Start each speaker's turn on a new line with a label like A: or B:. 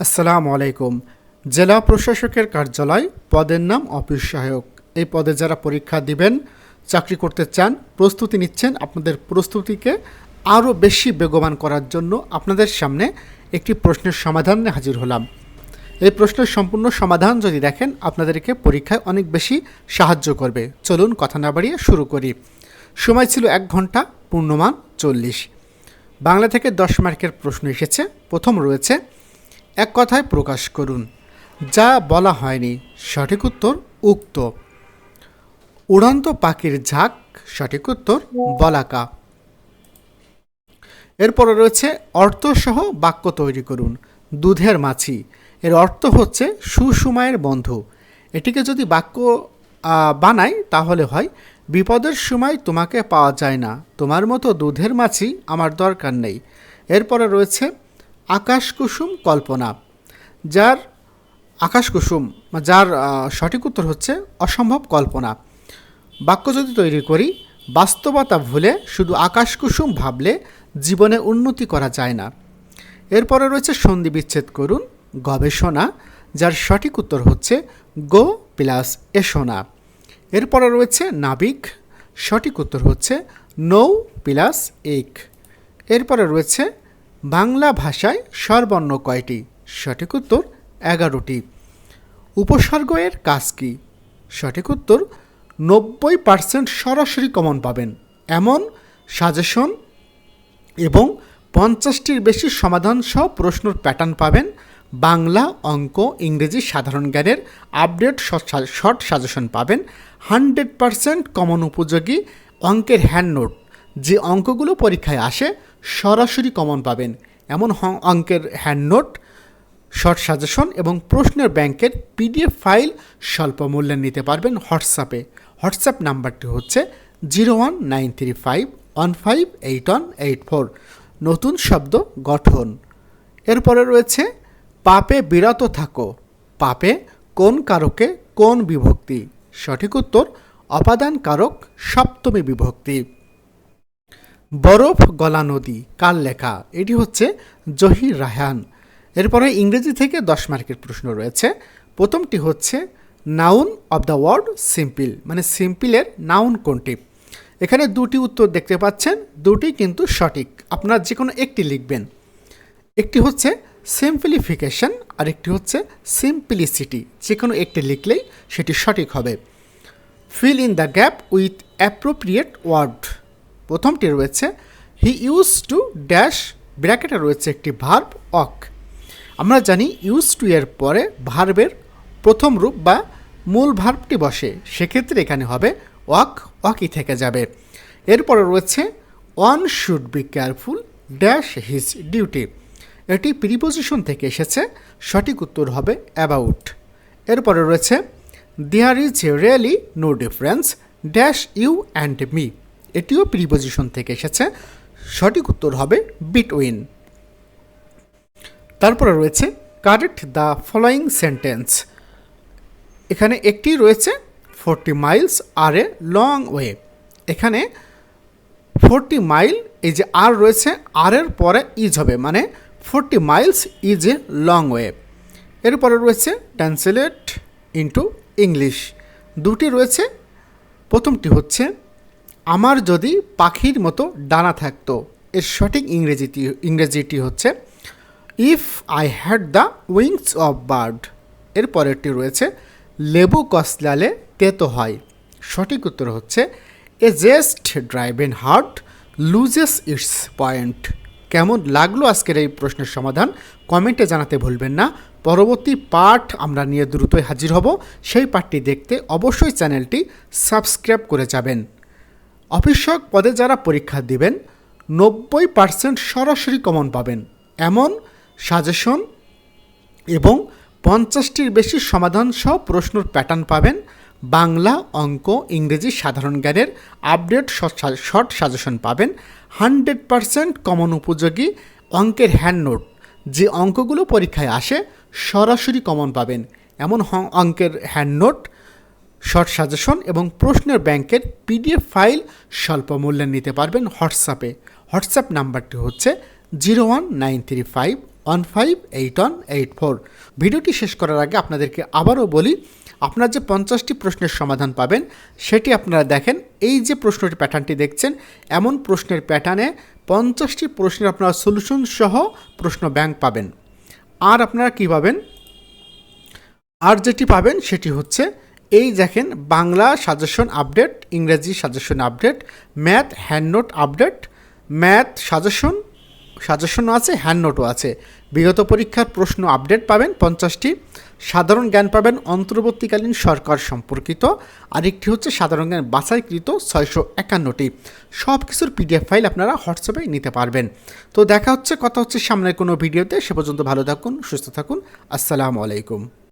A: আসসালামু আলাইকুম। জেলা প্রশাসকের কার্যালয় পদের নাম অফিস সহায়ক। এই পদে যারা পরীক্ষা দিবেন, চাকরি করতে চান, প্রস্তুতি নিচ্ছেন, আপনাদের প্রস্তুতিকে আরও বেশি বেগবান করার জন্য আপনাদের সামনে একটি প্রশ্নের সমাধান হাজির হলাম। এই প্রশ্নের সম্পূর্ণ সমাধান যদি দেখেন, আপনাদেরকে পরীক্ষায় অনেক বেশি সাহায্য করবে। চলুন কথা না বাড়িয়ে শুরু করি। সময় ছিল এক ঘণ্টা, পূর্ণমান চল্লিশ। বাংলা থেকে দশ মার্কের প্রশ্ন এসেছে। প্রথম রয়েছে এক কথায় প্রকাশ করুন। যা বলা হয়নি, সঠিক উত্তর উক্ত। উড়ন্ত পাখির ঝাঁক, সঠিক উত্তর বলাকা। এরপরে রয়েছে অর্থসহ বাক্য তৈরি করুন, দুধের মাছি। এর অর্থ হচ্ছে সুসময়ের বন্ধু। এটিকে যদি বাক্য বানাই, তাহলে হয়, বিপদের সময় তোমাকে পাওয়া যায় না। তোমার মতো দুধের মাছি আমার দরকার নেই। এরপরে রয়েছে আকাশ কুসুম কল্পনা। যার আকাশ কুসুম যার সঠিক উত্তর হচ্ছে অসম্ভব কল্পনা। বাক্য যদি তৈরি করি, বাস্তবতা ভুলে শুধু আকাশ কুসুম ভাবলে জীবনে উন্নতি করা যায় না। এরপরে রয়েছে সন্ধি বিচ্ছেদ করুন, গবেষণা, যার সঠিক উত্তর হচ্ছে গো প্লাস এসোনা এরপরে রয়েছে নাবিক, সঠিক উত্তর হচ্ছে নৌ প্লাস এক। এরপরে রয়েছে বাংলা ভাষায় স্বরবর্ণ কয়টি? সঠিক উত্তর এগারোটি। উপসর্গ এর কাজ কী? সঠিক উত্তর, নব্বই পার্সেন্ট সরাসরি কমন পাবেন। এমন সাজেশন এবং পঞ্চাশটির বেশি সমাধান সহ প্রশ্নর প্যাটার্ন পাবেন। বাংলা অঙ্ক, ইংরেজি সাধারণ জ্ঞানের আপডেট শর্ট সাজেশন পাবেন। হান্ড্রেড পারসেন্ট কমন উপযোগী অঙ্কের হ্যান্ড নোট যে অঙ্কগুলো পরীক্ষায় আসে, সরাসরি কমন পাবেন। এমন অঙ্কের হ্যান্ড নোট শর্ট সাজেশন এবং প্রশ্নের ব্যাংকের পিডিএফ ফাইল স্বল্প মূল্যে নিতে পারবেন হোয়াটসঅ্যাপে হোয়াটসঅ্যাপ নাম্বারটি হচ্ছে zero one nine three five one five eight one eight four নতুন শব্দ গঠন। এরপরে রয়েছে, পাপে বিরত থাকো। পাপে কোন কারকে কোন বিভক্তি? সঠিক উত্তর অপাদান কারক সপ্তমী বিভক্তি। বরফ গলা নদী, কার লেখা? এটি হচ্ছে জহির রায়হান। এরপরে ইংরেজি থেকে দশ মার্কের প্রশ্ন রয়েছে। প্রথমটি হচ্ছে, noun of the word simple মানে সিম্পলের নাউন কোনটি? এখানে দুটি উত্তর দেখতে পাচ্ছেন, দুটি কিন্তু সঠিক। আপনারা যে কোনো একটি লিখবেন। একটি হচ্ছে সিম্পলিফিকেশন আর একটি হচ্ছে সিম্পলিসিটি যে কোনো একটি লিখলেই সেটি সঠিক হবে। Fill in the gap with appropriate word প্রথমটি রয়েছে হি ইউজ টু ড্যাশ ব্র্যাকেটে রয়েছে একটি ভার্ব অক আমরা জানি ইউজ টু এর পরে ভার্বের প্রথম রূপ বা মূল ভার্বটি বসে, সেক্ষেত্রে এখানে হবে ওয়াক ওয়াকই থেকে যাবে। এরপরে রয়েছে one should be careful dash his duty এটি প্রিপোজিশন থেকে এসেছে, সঠিক উত্তর হবে অ্যাবাউট এরপরে রয়েছে there is really no difference dash you and me এটিও প্রিপোজিশন থেকে এসেছে। সঠিক উত্তর হবে বিটউইন তারপরে রয়েছে কারেক্ট দ্য ফলোয়িং সেন্টেন্স এখানে একটি রয়েছে forty miles are a long way এখানে ফোরটি মাইল এই যে আর রয়েছে, আর এর পরে ইজ হবে মানে forty miles is a long way এরপরে রয়েছে ট্রান্সলেট ইন্টু ইংলিশ দুটি রয়েছে, প্রথমটি হচ্ছে আমার যদি পাখির মতো ডানা থাকতো, এর সঠিক ইংরেজিটি ইংরেজিটি হচ্ছে if I had the wings of bird এর পরেরটি রয়েছে, লেবু কসলালে তেতো হয় সঠিক উত্তর হচ্ছে a jest driven heart loses its point কেমন লাগল আজকের এই প্রশ্নের সমাধান? কমেন্টে জানাতে ভুলবেন না। পরবর্তী পাঠ আমরা নিয়ে দ্রুতই হাজির হব। সেই পাঠটি দেখতে অবশ্যই চ্যানেলটি সাবস্ক্রাইব করে যাবেন। অফিসক পদে যারা পরীক্ষা দিবেন, নব্বই পার্সেন্ট সরাসরি কমন পাবেন। এমন সাজেশন এবং পঞ্চাশটির বেশি সমাধান সহ প্রশ্নর প্যাটার্ন পাবেন। বাংলা অঙ্ক, ইংরেজি সাধারণ জ্ঞানের আপডেট শর্ট সাজেশন পাবেন। হান্ড্রেড পারসেন্ট কমন উপযোগী অঙ্কের হ্যান্ড নোট যে অঙ্কগুলো পরীক্ষায় আসে, সরাসরি কমন পাবেন। এমন অঙ্কের হ্যান্ড নোট শর্ট সাজেশন এবং প্রশ্নের ব্যাংকের পিডিএফ ফাইল স্বল্প মূল্যে নিতে পারবেন হোয়াটসঅ্যাপে। হোয়াটসঅ্যাপ নাম্বারটি হচ্ছে zero one nine three five one five eight one eight four. ভিডিওটি শেষ করার আগে আপনাদেরকে আবারও বলি, আপনার যে পঞ্চাশটি প্রশ্নের সমাধান পাবেন, সেটি আপনারা দেখেন। এই যে প্রশ্নটি প্যাটার্নটি দেখছেন, এমন প্রশ্নের প্যাটার্নে পঞ্চাশটি প্রশ্নের আপনারা সলিউশন সহ প্রশ্ন ব্যাংক পাবেন। আর আপনারা কী পাবেন? আর যেটি পাবেন, সেটি হচ্ছে এই দেখেন, বাংলা সাজেশন আপডেট, ইংরেজি suggestion update, math hand note update, math suggestion, সাজেশনও আছে হ্যান্ডনোটও আছে। বিগত পরীক্ষার প্রশ্ন আপডেট পাবেন পঞ্চাশটি। সাধারণ জ্ঞান পাবেন অন্তর্বর্তীকালীন সরকার সম্পর্কিত। আরেকটি হচ্ছে সাধারণ জ্ঞান বাছাইকৃত ছয়শো একান্নটি। সব কিছুর পিডিএফ ফাইল আপনারা হোয়াটসঅ্যাপে নিতে পারবেন। তো দেখা হচ্ছে, কথা হচ্ছে সামনের কোনো ভিডিওতে। সে পর্যন্ত ভালো থাকুন, সুস্থ থাকুন। আসসালামু আলাইকুম।